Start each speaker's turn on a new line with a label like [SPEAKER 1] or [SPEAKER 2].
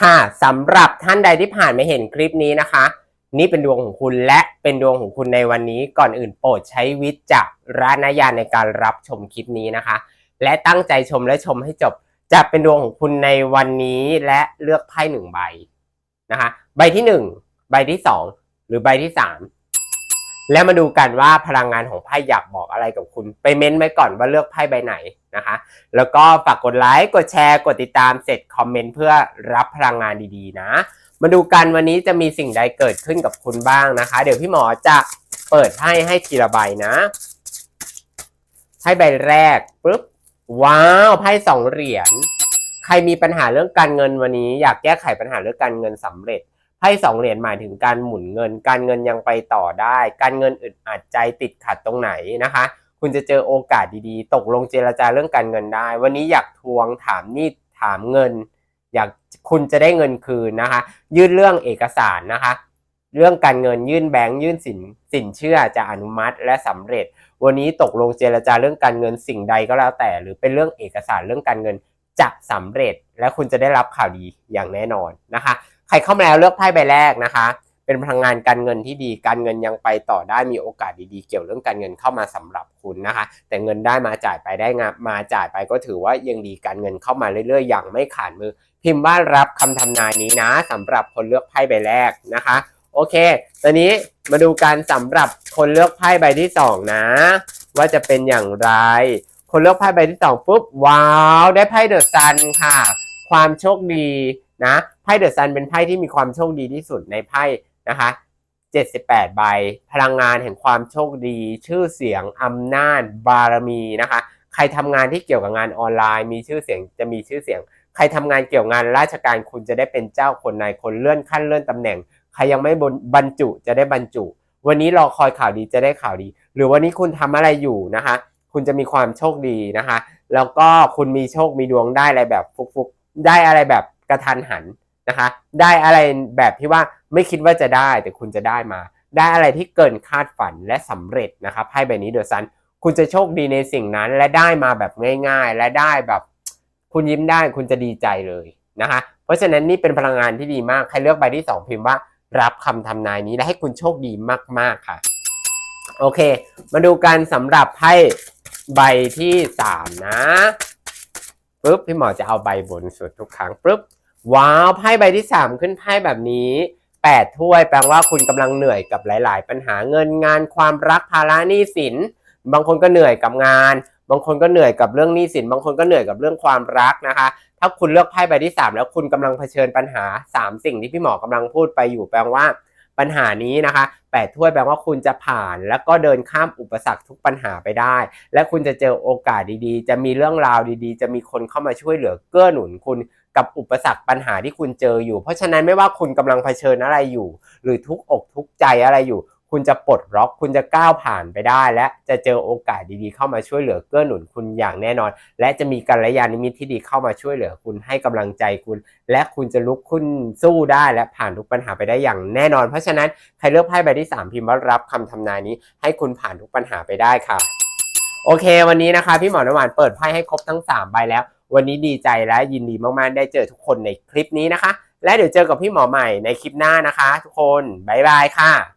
[SPEAKER 1] ค่ะสำหรับท่านใดที่ผ่านมาเห็นคลิปนี้นะคะ นี่เป็นดวงของคุณและเป็นดวงของคุณในวันนี้ก่อนอื่นโปรดใช้วิจารณญาณในการรับชมคลิปนี้นะคะ และตั้งใจชมและชมให้จบจะเป็นดวงของคุณในวันนี้และเลือกไพ่หนึ่งใบนะคะ ใบที่หนึ่งใบที่สองหรือใบที่สาม แล้วมาดูกันว่าพลังงานของไพ่อยากบอกอะไรกับคุณ ไปเม้นต์ไว้ก่อนว่าเลือกไพ่ใบไหนนะคะ แล้วก็ฝากกดไลค์กดแชร์กดติดตามเสร็จคอมเมนต์เพื่อรับพลังงานดีๆนะ มาดูกันวันนี้จะมีสิ่งใดเกิดขึ้นกับคุณบ้างนะคะ เดี๋ยวพี่หมอจะเปิดไพ่ให้ทีละใบนะไพ่ใบแรกปุ๊บว้าวไพ่สองเหรียญใครมีปัญหาเรื่องการเงินวันนี้ อยากแก้ไขปัญหาเรื่องการเงินสำเร็จ สองเหรียญหมายถึงการหมุนเงิน การเงินยังไปต่อได้ การเงินอึดอัดใจติดขัดตรงไหนนะคะ คุณจะเจอโอกาสดีๆ ตกลงเจรจาเรื่องการเงินได้ วันนี้อยากทวงถามหนี้ถามเงิน อยากคุณจะได้เงินคืนนะคะ ยื่นเรื่องเอกสารนะคะ เรื่องการเงินยื่นแบงค์ยื่นสินสินเชื่อจะอนุมัติและสำเร็จ วันนี้ตกลงเจรจาเรื่องการเงินสิ่งใดก็แล้วแต่ หรือเป็นเรื่องเอกสารเรื่องการเงินจะสำเร็จ และคุณจะได้รับข่าวดีอย่างแน่นอนนะคะ ใครเข้ามาแล้วเลือกไพ่ใบแรกนะคะ เป็นพลังงานการเงินที่ดี การเงินยังไปต่อได้มีโอกาสดีๆ เกี่ยวเรื่องการเงินเข้ามาสำหรับคุณนะคะ แต่เงินได้มาจ่ายไปได้งามาจ่ายไปก็ถือว่ายังดีการเงินเข้ามาเรื่อยๆ อย่างไม่ขาดมือ พิมพ์ว่ารับคำทำนายนี้นะสำหรับคนเลือกไพ่ใบแรกนะคะ โอเค ตอนนี้มาดูการสำหรับคนเลือกไพ่ใบที่สองนะ ว่าจะเป็นอย่างไร คนเลือกไพ่ใบที่สองปุ๊บว้าว ได้ไพ่เดอะซันค่ะ ความโชคดีนะ ไพ่เดอะซันเป็นไพ่ที่มีความโชคดีที่สุดในไพ่นะคะ78 ใบ พลังงานแห่งความโชคดี ชื่อเสียงอำนาจ บารมีนะคะ ใครทำงานที่เกี่ยวกับงานออนไลน์ มีชื่อเสียงจะมีชื่อเสียง ใครทำงานเกี่ยวงานราชการคุณจะได้เป็นเจ้าคนนายคนเลื่อนขั้นเลื่อนตำแหน่ง ใครยังไม่บรรจุจะได้บรรจุ วันนี้รอคอยข่าวดีจะได้ข่าวดี หรือวันนี้คุณทำอะไรอยู่นะคะ คุณจะมีความโชคดีนะคะ แล้วก็คุณมีโชคมีดวงได้อะไรแบบฟุกๆ ได้อะไรแบบกระทันหัน นะคะ ได้อะไรแบบที่ว่าไม่คิดว่าจะได้แต่คุณจะได้มา ได้อะไรที่เกินคาดฝันและสำเร็จนะคะไพ่ใบนี้เดอะซันคุณจะโชคดีในสิ่งนั้น และได้มาแบบง่าย ๆ และได้แบบ คุณยิ้มได้คุณจะดีใจเลยนะคะ เพราะฉะนั้นนี่เป็นพลังงานที่ดีมากใครเลือกใบที่ 2 พิมพ์ว่า รับคำทำนายนี้และให้คุณโชคดีมากๆค่ะ โอเค มาดูกันสำหรับไพ่ใบที่ 3 นะปุ๊บพี่หมอจะเอาใบบนสุดทุกครั้งปุ๊บ ว้าวไพ่ใบที่ 3 ขึ้นไพ่แบบนี้ 8 ถ้วยแปลว่าคุณกำลังเหนื่อยกับหลาย ๆ ปัญหาเงินงานความรักภาระหนี้สิน บางคนก็เหนื่อยกับงาน บางคนก็เหนื่อยกับเรื่องหนี้สิน บางคนก็เหนื่อยกับเรื่องความรักนะคะ ถ้าคุณเลือกไพ่ใบที่ 3 แล้วคุณกำลังเผชิญปัญหา 3 สิ่งที่พี่หมอกำลังพูดไปอยู่แปลว่าปัญหานี้นะคะ8ถ้วยแปลว่าคุณจะผ่าน แล้วก็เดินข้ามอุปสรรคทุกปัญหาไปได้ และคุณจะเจอโอกาสดีๆ จะมีเรื่องราวดีๆ จะมีคนเข้ามาช่วยเหลือเกื้อหนุนคุณ กับอุปสรรคปัญหาที่คุณเจออยู่ เพราะฉะนั้นไม่ว่าคุณกำลังเผชิญอะไรอยู่ หรือทุกอกทุกใจอะไรอยู่ คุณจะปลดล็อก คุณจะก้าวผ่านไปได้ และจะเจอโอกาสดีๆ เข้ามาช่วยเหลือเกื้อหนุนคุณอย่างแน่นอน และจะมีกัลยาณมิตรที่ดีเข้ามาช่วยเหลือคุณให้กำลังใจคุณ และคุณจะลุกขึ้นสู้ได้และผ่านทุกปัญหาไปได้อย่างแน่นอน เพราะฉะนั้นใครเลือกไพ่ใบที่ 3 พิมพ์ว่ารับคำทำนายนี้ ให้คุณผ่านทุกปัญหาไปได้ค่ะโอเค วันนี้นะคะ พี่หมอนหวานเปิดไพ่ให้ครบทั้ง 3 ใบแล้ว วันนี้ดีใจและยินดีมากๆ ได้เจอทุกคนในคลิปนี้นะคะ และเดี๋ยวเจอกับพี่หมอใหม่ในคลิปหน้านะคะ ทุกคน บ๊ายบายค่ะ